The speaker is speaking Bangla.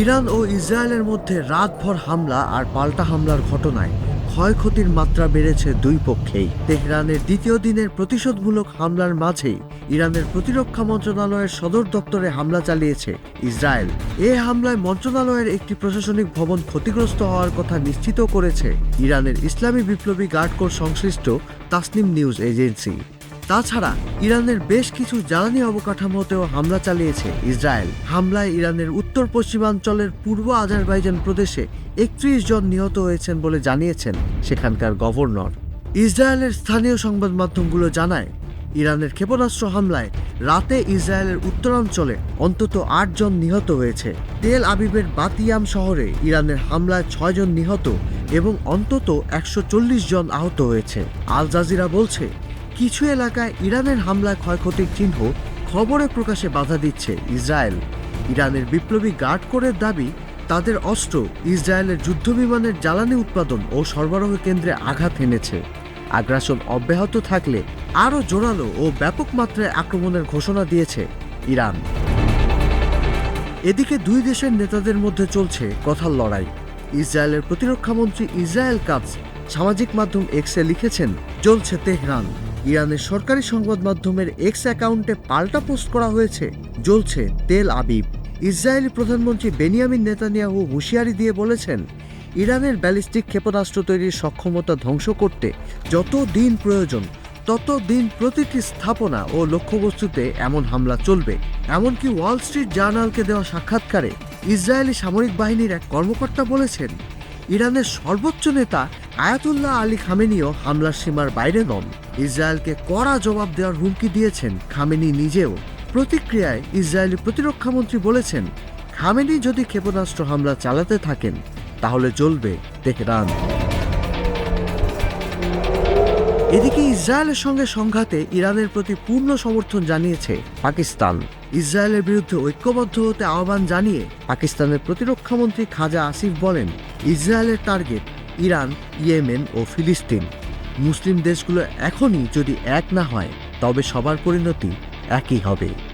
ইরান ও ইসরায়েলের মধ্যে রাতভর হামলা আর পাল্টা হামলার ঘটনায় ক্ষয়ক্ষতির মাত্রা বেড়েছে দুই পক্ষেই। তেহরানের দ্বিতীয় দিনের প্রতিশোধমূলক হামলার মাঝেই ইরানের প্রতিরক্ষা মন্ত্রণালয়ের সদর দপ্তরে হামলা চালিয়েছে ইসরায়েল। এ হামলায় মন্ত্রণালয়ের একটি প্রশাসনিক ভবন ক্ষতিগ্রস্ত হওয়ার কথা নিশ্চিত করেছে ইরানের ইসলামী বিপ্লবী গার্ড কোর সংশ্লিষ্ট তাসনিম নিউজ এজেন্সি। তাছাড়া ইরানের বেশ কিছু জ্বালানি অবকাঠামোতেও হামলা চালিয়েছে ইসরায়েল। হামলায় ইরানের উত্তর পশ্চিমাঞ্চলের পূর্ব আজারবাইজান প্রদেশে একত্রিশ জন নিহত হয়েছেন বলে জানিয়েছেন সেখানকার গভর্নর। ইসরায়েলের স্থানীয় সংবাদ মাধ্যমগুলো জানায়, ইরানের ক্ষেপণাস্ত্র হামলায় রাতে ইসরায়েলের উত্তরাঞ্চলে অন্তত আট জন নিহত হয়েছে। তেল আবিবের বাতিয়াম শহরে ইরানের হামলায় ছয়জন নিহত এবং অন্তত একশো চল্লিশ জন আহত হয়েছে। আল জাজিরা বলছে কিছু এলাকায় ইরানের হামলায় ক্ষয়ক্ষতির চিহ্ন খবরে প্রকাশে বাধা দিচ্ছে ইসরায়েল। ইরানের বিপ্লবী গার্ড কোরের দাবি, তাদের অস্ত্র ইসরায়েলের যুদ্ধবিমানের জ্বালানি উৎপাদন ও সরবরাহ কেন্দ্রে আঘাত এনেছে। আগ্রাসন অব্যাহত থাকলে আরও জোরালো ও ব্যাপক মাত্রায় আক্রমণের ঘোষণা দিয়েছে ইরান। এদিকে দুই দেশের নেতাদের মধ্যে চলছে কথার লড়াই। ইসরায়েলের প্রতিরক্ষামন্ত্রী ইসরায়েল কাজ সামাজিক মাধ্যম এক্সে লিখেছেন চলছে তেহরান। ইরানের সরকারি সংবাদ মাধ্যমের এক্স অ্যাকাউন্টে পাল্টা পোস্ট করা হয়েছে। জ্বলছে তেল আবিব। ইসরায়েলি প্রধানমন্ত্রী বেনিয়ামিন নেতানিয়াহু হুঁশিয়ারি দিয়ে বলেছেন, ইরানের ব্যালিস্টিক ক্ষেপণাস্ত্র তৈরির সক্ষমতা ধ্বংস করতে যত দিন প্রয়োজন, তত দিন প্রতিটি স্থাপনা ও লক্ষ্যবস্তুতে এমন হামলা চলবে। এমনকি ওয়াল স্ট্রিট জার্নালকে দেওয়া সাক্ষাৎকারে ইসরায়েলি সামরিক বাহিনীর এক কর্মকর্তা বলেছেন, ইরানের সর্বোচ্চ নেতা আয়াতুল্লাহ আলী খামেনিও হামলার সীমার বাইরে নন। ইসরায়েলকে কড়া জবাব দেওয়ার হুমকি দিয়েছেন খামেনি নিজেও। প্রতিক্রিয়ায় ইসরায়েলি প্রতিরক্ষামন্ত্রী বলেছেন, খামেনি যদি ক্ষেপণাস্ত্র হামলা চালাতে থাকেন, তাহলে জ্বলবে তেহরান। এদিকে ইসরায়েলের সঙ্গে সংঘাতে ইরানের প্রতি পূর্ণ সমর্থন জানিয়েছে পাকিস্তান। ইসরায়েলের বিরুদ্ধে ঐক্যবদ্ধ হতে আহ্বান জানিয়ে পাকিস্তানের প্রতিরক্ষামন্ত্রী খাজা আসিফ বলেন, ইসরায়েলের টার্গেট ইরান, ইয়েমেন ও ফিলিস্তিন। মুসলিম দেশগুলো এখনই যদি এক না হয় তবে সবার পরিণতি একই হবে।